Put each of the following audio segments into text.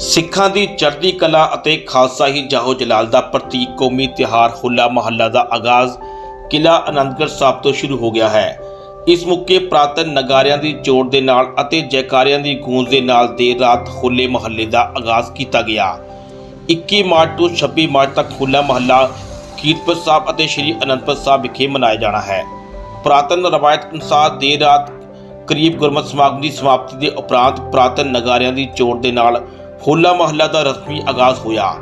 ਸਿੱਖਾਂ ਦੀ ਚੜ੍ਹਦੀ ਕਲਾ ਅਤੇ ਖਾਲਸਾ ਹੀ ਜਾਹੋ ਜਲਾਲ ਦਾ ਪ੍ਰਤੀਕ ਕੌਮੀ ਤਿਉਹਾਰ ਹੋਲਾ ਮਹੱਲਾ ਦਾ ਆਗਾਜ਼ ਕਿਲਾ ਅਨੰਦਗੜ੍ਹ ਸਾਹਿਬ ਤੋਂ ਸ਼ੁਰੂ ਹੋ ਗਿਆ ਹੈ। ਇਸ ਮੌਕੇ ਪ੍ਰਾਤਨ ਨਗਾਰਿਆਂ ਦੀ ਚੋੜ ਦੇ ਨਾਲ ਅਤੇ ਜੈਕਾਰਿਆਂ ਦੀ ਗੂੰਜ ਦੇ ਨਾਲ ਦੇਰ ਰਾਤ ਹੋਲੇ ਮਹੱਲੇ ਦਾ ਆਗਾਜ਼ ਕੀਤਾ ਗਿਆ। 21 ਮਾਰਚ ਤੋਂ 26 ਮਾਰਚ ਤੱਕ ਹੋਲਾ ਮਹੱਲਾ ਕੀਰਤਪੁਰ ਸਾਹਿਬ ਅਤੇ ਸ੍ਰੀ ਅਨੰਦਪੁਰ ਸਾਹਿਬ ਵਿਖੇ ਮਨਾਇਆ ਜਾਣਾ ਹੈ। ਪ੍ਰਾਤਨ ਰਵਾਇਤ ਅਨੁਸਾਰ ਦੇਰ ਰਾਤ ਕਰੀਬ ਗੁਰਮਤਿ ਸਮਾਗਮ ਦੀ ਸਮਾਪਤੀ ਦੇ ਉਪਰੰਤ ਪ੍ਰਾਤਨ ਨਗਾਰਿਆਂ ਦੀ ਚੋੜ ਦੇ ਨਾਲ ਹੋਲਾ ਮਹੱਲਾ ਦਾ ਰਸਮੀ ਆਗਾਜ਼ ਹੋਇਆ।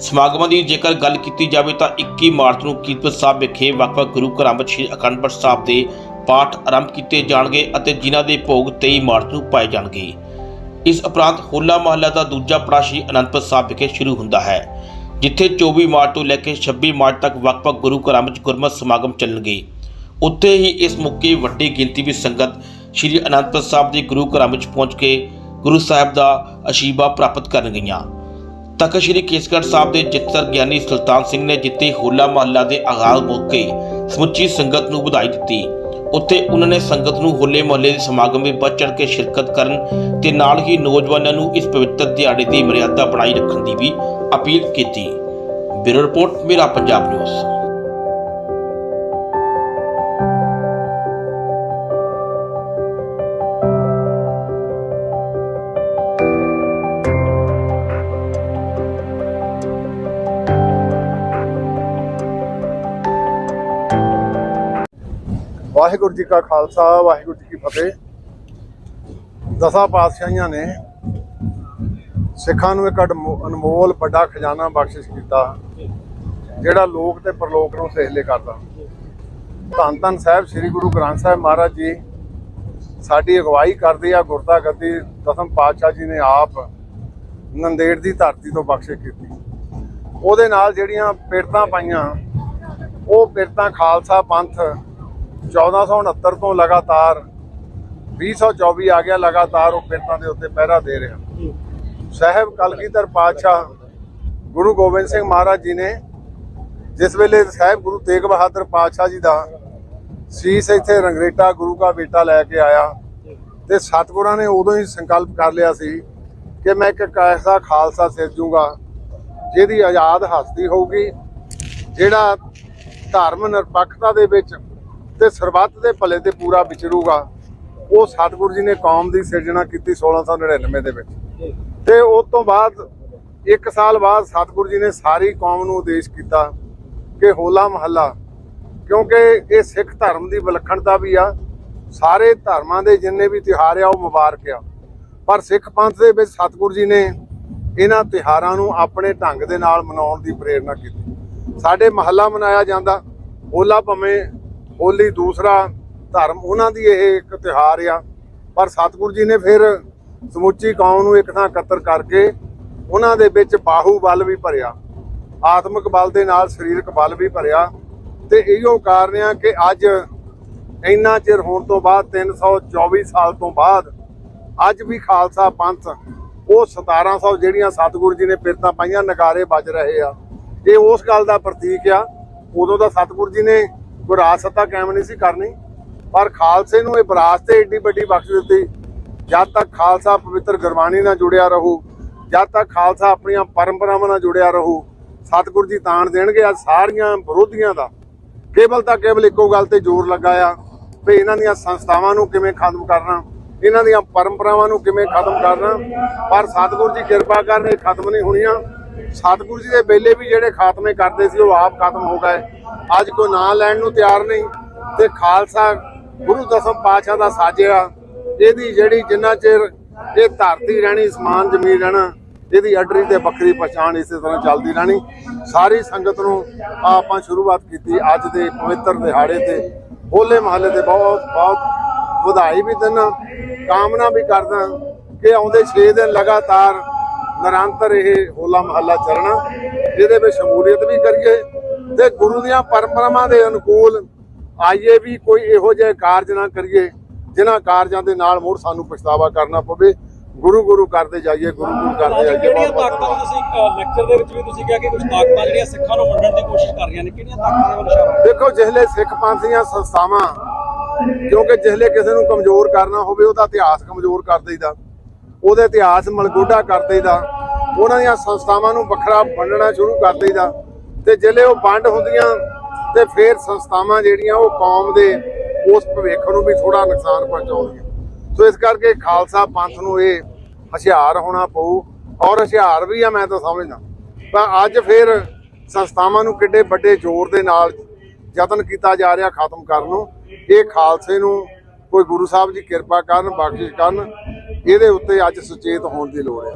ਸਮਾਗਮਾਂ ਦੀ ਜੇਕਰ ਗੱਲ ਕੀਤੀ ਜਾਵੇ ਤਾਂ 21 ਮਾਰਚ ਨੂੰ ਕੀਰਤਪੁਰ ਸਾਹਿਬ ਵਿਖੇ ਵੱਖ-ਵੱਖ ਗੁਰੂ ਘਰਾਂ ਵਿੱਚ ਸ੍ਰੀ ਅਖੰਡ ਪਾਠ ਸਾਹਿਬ ਦੇ ਪਾਠ ਆਰੰਭ ਕੀਤੇ ਜਾਣਗੇ ਅਤੇ ਜਿਨ੍ਹਾਂ ਦੇ ਭੋਗ 23 ਮਾਰਚ ਨੂੰ ਪਾਏ ਜਾਣਗੇ। ਇਸ ਉਪਰੰਤ ਹੋਲਾ ਮਹੱਲਾ ਦਾ ਦੂਜਾ ਪੜਾਅ ਸ੍ਰੀ ਅਨੰਦਪੁਰ ਸਾਹਿਬ ਵਿਖੇ ਸ਼ੁਰੂ ਹੁੰਦਾ ਹੈ, ਜਿੱਥੇ 24 ਮਾਰਚ ਤੋਂ ਲੈ ਕੇ 26 ਮਾਰਚ ਤੱਕ ਵੱਖ-ਵੱਖ ਗੁਰੂ ਘਰਾਂ ਵਿੱਚ ਗੁਰਮਤਿ ਸਮਾਗਮ ਚੱਲਣਗੇ। ਉੱਥੇ ਹੀ ਇਸ ਮੌਕੇ ਵੱਡੀ ਗਿਣਤੀ ਵਿੱਚ ਸੰਗਤ ਸ੍ਰੀ ਅਨੰਦਪੁਰ ਸਾਹਿਬ ਦੇ ਗੁਰੂ ਘਰਾਂ ਵਿੱਚ ਪਹੁੰਚ ਕੇ ਗੁਰੂ ਸਾਹਿਬ ਦਾ ਅਸ਼ੀਰਵਾਦ ਪ੍ਰਾਪਤ ਕਰਨ ਗਈਆਂ। ਤਖਤ ਸ੍ਰੀ ਕੇਸਗੜ੍ਹ ਸਾਹਿਬ ਦੇ ਜਿੱਤਰ ਗਿਆਨੀ ਸੁਲਤਾਨ ਸਿੰਘ ਨੇ ਜਿੱਤੇ ਹੋਲਾ ਮਹੱਲਾ ਦੇ ਆਗਾਜ਼ ਮੌਕੇ ਸਮੁੱਚੀ ਸੰਗਤ ਨੂੰ ਵਧਾਈ ਦਿੱਤੀ। ਉੱਥੇ ਉਹਨਾਂ ਨੇ ਸੰਗਤ ਨੂੰ ਹੋਲੇ ਮਹੱਲੇ ਦੇ ਸਮਾਗਮ ਵਿੱਚ ਵੱਧ ਚੜ੍ਹ ਕੇ ਸ਼ਿਰਕਤ ਕਰਨ ਤੇ ਨਾਲ ਹੀ ਨੌਜਵਾਨਾਂ ਨੂੰ ਇਸ ਪਵਿੱਤਰ ਦਿਹਾੜੇ ਦੀ ਮਰਿਆਦਾ ਬਣਾਈ ਰੱਖਣ ਦੀ ਵੀ ਅਪੀਲ ਕੀਤੀ। Bureau report, Mera Punjab news. Waheguru ji ਕਾ ਖਾਲਸਾ, ਵਾਹਿਗੁਰੂ ਜੀ ਕੀ ਫਤਿਹ। ਦਸਾਂ ਪਾਤਸ਼ਾਹੀਆਂ ਨੇ ਸਿੱਖਾਂ ਨੂੰ ਇੱਕ ਅਡਮੋ- ਅਨਮੋਲ ਵੱਡਾ ਖਜ਼ਾਨਾ ਬਖਸ਼ਿਸ਼ ਕੀਤਾ, ਜਿਹੜਾ ਲੋਕ ਤੇ ਪਰਲੋਕ ਨੂੰ ਸੇਹਲੇ ਕਰਦਾ। ਧੰਨ ਧੰਨ ਸਾਹਿਬ, ਸ੍ਰੀ ਗੁਰੂ ਗ੍ਰੰਥ ਸਾਹਿਬ ਮਹਾਰਾਜ ਜੀ, ਸਾਡੀ ਅਗਵਾਈ ਕਰਦੇ ਆ, ਗੁਰਦਾ ਗੱਦੀ, ਦਸਮ ਪਾਤਸ਼ਾਹ ਜੀ ਨੇ ਆਪ ਨੰਦੇੜ ਦੀ ਧਰਤੀ ਤੋਂ ਬਖਸ਼ਿਸ਼ ਕੀਤੀ। ਉਹਦੇ ਨਾਲ ਜਿਹੜੀਆਂ ਪਿਰਤਾਂ ਪਾਈਆਂ, ਉਹ ਪਿਰਤਾਂ ਖਾਲਸਾ ਪੰਥ 1469 ਤੋਂ ਲਗਾਤਾਰ 2024 ਆ ਗਿਆ ਲਗਾਤਾਰ ਉਹ ਪਿਰਤਾਂ ਦੇ ਉੱਤੇ ਪਹਿਰਾ ਦੇ ਰਿਹਾ। ਸਾਹਿਬ ਕਲਗੀਧਰ ਪਾਤਸ਼ਾਹ ਗੁਰੂ ਗੋਬਿੰਦ ਸਿੰਘ ਮਹਾਰਾਜ ਜੀ ਨੇ ਜਿਸ ਵੇਲੇ ਸਾਹਿਬ ਗੁਰੂ ਤੇਗ ਬਹਾਦਰ ਪਾਤਸ਼ਾਹ ਜੀ ਦਾ ਸੀਸ ਇੱਥੇ ਰੰਗਰੇਟਾ ਗੁਰੂ ਦਾ ਬੇਟਾ ਲੈ ਕੇ ਆਇਆ ਤੇ ਸਤਿਗੁਰਾਂ ਨੇ ਉਦੋਂ ਹੀ ਸੰਕਲਪ ਕਰ ਲਿਆ ਸੀ ਕਿ ਮੈਂ ਇੱਕ ਐਸਾ ਖਾਲਸਾ ਸਿਰਜੂਗਾ ਜਿਹਦੀ ਆਜ਼ਾਦ ਹਸਤੀ ਹੋਊਗੀ ਜਿਹੜਾ ਧਰਮ ਨਿਰਪੱਖਤਾ ਦੇ ਵਿੱਚ ਤੇ ਸਰਬੱਤ ਦੇ ਭਲੇ ਤੇ ਪੂਰਾ ਵਿਚਰੂਗਾ। ਉਹ ਸਤਿਗੁਰੂ ਜੀ ਨੇ ਕੌਮ ਦੀ ਸਿਰਜਣਾ ਕੀਤੀ 1699 ਦੇ ਵਿੱਚ। ਤੇ ਉਸ ਤੋਂ ਬਾਅਦ ਇੱਕ ਸਾਲ ਬਾਅਦ ਸਤਿਗੁਰੂ ਜੀ ਨੇ ਸਾਰੀ ਕੌਮ ਨੂੰ ਉਦੇਸ਼ ਕੀਤਾ ਕਿ ਹੋਲਾ ਮਹੱਲਾ, ਕਿਉਂਕਿ ਇਹ ਸਿੱਖ ਧਰਮ ਦੀ ਵਿਲੱਖਣਤਾ ਵੀ ਆ। ਸਾਰੇ ਧਰਮਾਂ ਦੇ ਜਿੰਨੇ ਵੀ ਤਿਉਹਾਰ ਆ, ਉਹ ਮੁਬਾਰਕ ਆ। ਪਰ ਸਿੱਖ ਪੰਥ ਦੇ ਵਿੱਚ ਸਤਿਗੁਰੂ ਜੀ ਨੇ ਇਹਨਾਂ ਤਿਉਹਾਰਾਂ ਨੂੰ ਆਪਣੇ ਢੰਗ ਦੇ ਨਾਲ ਮਨਾਉਣ ਦੀ ਪ੍ਰੇਰਣਾ ਕੀਤੀ। ਸਾਡੇ ਮਹੱਲਾ ਮਨਾਇਆ ਜਾਂਦਾ। ਹੋਲਾ ਭਵੇਂ ਹੋਲੀ ਦੂਸਰਾ ਧਰਮ, ਉਹਨਾਂ ਦੀ ਇਹ ਇੱਕ ਤਿਉਹਾਰ ਆ। ਪਰ ਸਤਿਗੁਰੂ ਜੀ ਨੇ ਫਿਰ ਸਮੁੱਚੀ ਕੌਮ ਨੂੰ ਇੱਕ ਥਾਂ ਇਕੱਤਰ ਕਰਕੇ ਉਹਨਾਂ ਦੇ ਵਿੱਚ ਬਾਹੂ ਬਲ ਵੀ ਭਰਿਆ, ਆਤਮਿਕ ਬਲ ਦੇ ਨਾਲ ਸਰੀਰਕ ਬਲ ਵੀ ਭਰਿਆ। ਤੇ ਇਹੋ ਕਾਰਨ ਆ ਕਿ ਅੱਜ ਇੰਨਾ ਚਿਰ ਹੋਣ ਤੋਂ ਬਾਅਦ 324 ਸਾਲ ਤੋਂ ਬਾਅਦ, ਅੱਜ ਵੀ ਖਾਲਸਾ ਪੰਥ ਉਹ 1700 ਜਿਹੜੀਆਂ ਸਤਿਗੁਰੂ ਜੀ ਨੇ ਪਿਰਤਾਂ ਪਾਈਆਂ, ਨਗਾਰੇ ਵੱਜ ਰਹੇ ਆ। ਇਹ ਉਸ ਗੱਲ ਦਾ ਪ੍ਰਤੀਕ ਆ। ਉਦੋਂ ਦਾ ਸਤਿਗੁਰੂ ਜੀ ਨੇ ਕੋਈ ਰਾਜ ਸੱਤਾ ਕਾਇਮ ਨਹੀਂ ਸੀ ਕਰਨੀ। ਪਰ ਖਾਲਸੇ ਨੂੰ ਇਹ ਵਿਰਾਸਤ ਏਡੀ ਵੱਡੀ ਬਖਸ਼ ਦਿੱਤੀ। ਜਦ ਤੱਕ ਖਾਲਸਾ ਪਵਿੱਤਰ ਗੁਰਬਾਣੀ ਨਾਲ ਜੁੜਿਆ ਰਹੂ, ਜਦ ਤੱਕ ਖਾਲਸਾ ਆਪਣੀਆਂ ਪਰੰਪਰਾਵਾਂ ਨਾਲ ਜੁੜਿਆ ਰਹੂ, ਸਤਿਗੁਰ ਜੀ ਤਾਣ ਦੇਣਗੇ ਆ ਸਾਰੀਆਂ ਵਿਰੋਧੀਆਂ ਦਾ। ਕੇਵਲ ਤਾਂ ਕੇਵਲ ਇੱਕੋ ਗੱਲ ਤੇ ਜ਼ੋਰ ਲਗਾਇਆ ਵੀ ਇਹਨਾਂ ਦੀਆਂ ਸੰਸਥਾਵਾਂ ਨੂੰ ਕਿਵੇਂ ਖਤਮ ਕਰਨਾ, ਇਹਨਾਂ ਦੀਆਂ ਪਰੰਪਰਾਵਾਂ ਨੂੰ ਕਿਵੇਂ ਖਤਮ ਕਰਨਾ। ਪਰ ਸਤਿਗੁਰੂ ਜੀ ਕਿਰਪਾ ਕਰਨ ਇਹ ਖਤਮ ਨਹੀਂ ਹੋਣੀਆਂ। ਸਤਿਗੁਰੂ ਜੀ ਦੇ ਵੇਲੇ ਵੀ ਜਿਹੜੇ ਖਾਤਮੇ ਕਰਦੇ ਸੀ, ਉਹ ਆਪ ਖਤਮ ਹੋ ਗਏ। ਅੱਜ ਕੋਈ ਨਾਂ ਲੈਣ ਨੂੰ ਤਿਆਰ ਨਹੀਂ ਤੇ ਖਾਲਸਾ ਗੁਰੂ ਦਸਮ ਪਾਤਸ਼ਾਹ ਦਾ ਸਾਜਿਆ, ਇਹਦੀ ਜਿਹੜੀ ਜਿੰਨਾ ਚਿਰ ਇਹ ਧਰਤੀ ਰਹਿਣੀ, ਸਮਾਨ ਜ਼ਮੀਨ ਰਹਿਣਾ, ਇਹਦੀ ਅਡਰੀ ਤੇ ਬੱਕਰੀ ਪਛਾਣ ਇਸੇ ਤਰ੍ਹਾਂ ਚੱਲਦੀ ਰਹਿਣੀ। ਸਾਰੀ ਸੰਗਤ ਨੂੰ ਆਪਾਂ ਸ਼ੁਰੂਆਤ ਕੀਤੀ ਅੱਜ ਦੇ ਪਵਿੱਤਰ ਦਿਹਾੜੇ ਤੇ। ਹੋਲੇ ਮਹੱਲੇ ਤੇ ਬਹੁਤ ਬਹੁਤ ਵਧਾਈ ਵੀ ਦਿੰਦਾ, ਕਾਮਨਾ ਵੀ ਕਰਦਾ ਕਿ ਆਉਂਦੇ 6 ਦਿਨ ਲਗਾਤਾਰ ਨਿਰੰਤਰ ਇਹ ਹੋਲਾ ਮਹੱਲਾ ਚੱਲਣਾ ਜਿਹਦੇ ਵਿੱਚ ਸ਼ਮੂਲੀਅਤ ਵੀ ਕਰੀਏ ਤੇ ਗੁਰੂ ਦੀਆਂ ਪਰੰਪਰਾਵਾਂ ਦੇ ਅਨੁਕੂਲ ਆਈਏ ਵੀ ਕੋਈ ਇਹੋ ਜਿਹੇ ਕਾਰਜ ਨਾ ਕਰੀਏ ਜਿਨ੍ਹਾਂ ਕਾਰਜਾਂ ਦੇ ਨਾਲ ਮੁੜ ਸਾਨੂੰ ਪਛਤਾਵਾ ਕਰਨਾ ਪਵੇ। ਗੁਰੂ ਗੁਰੂ ਕਰਦੇ ਜਾਈਏ ਗੁਰੂ ਗੁਰੂ ਕਰਦੇ ਜਾਈਏ ਕਿਹੜੀਆਂ ਤਾਕਤਾਂ ਤੁਸੀਂ ਲੈਕਚਰ ਦੇ ਵਿੱਚ ਵੀ ਤੁਸੀਂ ਕਿਹਾ ਕਿ ਕੁਝ ਤਾਕਤਾਂ ਜਿਹੜੀਆਂ ਸਿੱਖਾਂ ਨੂੰ ਵੰਡਣ ਦੀ ਕੋਸ਼ਿਸ਼ ਕਰ ਰਹੀਆਂ ਨੇ ਕਿਹੜੀਆਂ ਤਾਕਤਾਂ ਦੇ ਵੱਲ ਇਸ਼ਾਰਾ ਦੇਖੋ ਜਿਹਲੇ ਸਿੱਖ ਪੰਥ ਦੀਆਂ ਸੰਸਥਾਵਾਂ ਕਿਉਂਕਿ ਜਿਹਲੇ ਕਿਸੇ ਨੂੰ ਕਮਜ਼ੋਰ ਕਰਨਾ ਹੋਵੇ ਉਹਦਾ ਇਤਿਹਾਸ ਕਮਜ਼ੋਰ ਕਰ ਦੇਈਦਾ। ਉਹਦੇ ਇਤਿਹਾਸ ਮਲਗੋਡਾ ਕਰ ਦੇਈਦਾ। ਉਹਨਾਂ ਦੀਆਂ ਸੰਸਥਾਵਾਂ ਨੂੰ ਵੱਖਰਾ ਵੰਡਣਾ ਸ਼ੁਰੂ ਕਰ ਦਈਦਾ। ਤੇ ਜਿਹੜੇ ਉਹ ਵੰਡ ਹੁੰਦੀਆਂ, ਤੇ ਫਿਰ ਸੰਸਥਾਵਾਂ ਜਿਹੜੀਆਂ ਉਹ ਕੌਮ ਦੇ ਉਸ ਭਵਿੱਖ ਨੂੰ ਵੀ ਥੋੜਾ ਨੁਕਸਾਨ ਪਹੁੰਚਾਉਂਦੀਆਂ। ਸੋ ਇਸ ਕਰਕੇ ਖਾਲਸਾ ਪੰਥ ਨੂੰ ਇਹ ਹੁਸ਼ਿਆਰ ਹੋਣਾ ਪਊ। ਔਰ ਹੁਸ਼ਿਆਰ ਵੀ ਆ, ਮੈਂ ਤਾਂ ਸਮਝਦਾ। ਪਰ ਅੱਜ ਫਿਰ ਸੰਸਥਾਵਾਂ ਨੂੰ ਕਿੱਡੇ ਵੱਡੇ ਜ਼ੋਰ ਦੇ ਨਾਲ ਯਤਨ ਕੀਤਾ ਜਾ ਰਿਹਾ ਖਤਮ ਕਰਨ ਨੂੰ। ਇਹ ਖਾਲਸੇ ਨੂੰ ਕੋਈ ਗੁਰੂ ਸਾਹਿਬ ਜੀ ਕਿਰਪਾ ਕਰਨ, ਬਖਸ਼ਿਸ਼ ਕਰਨ। ਇਹਦੇ ਉੱਤੇ ਅੱਜ ਸੁਚੇਤ ਹੋਣ ਦੀ ਲੋੜ ਹੈ।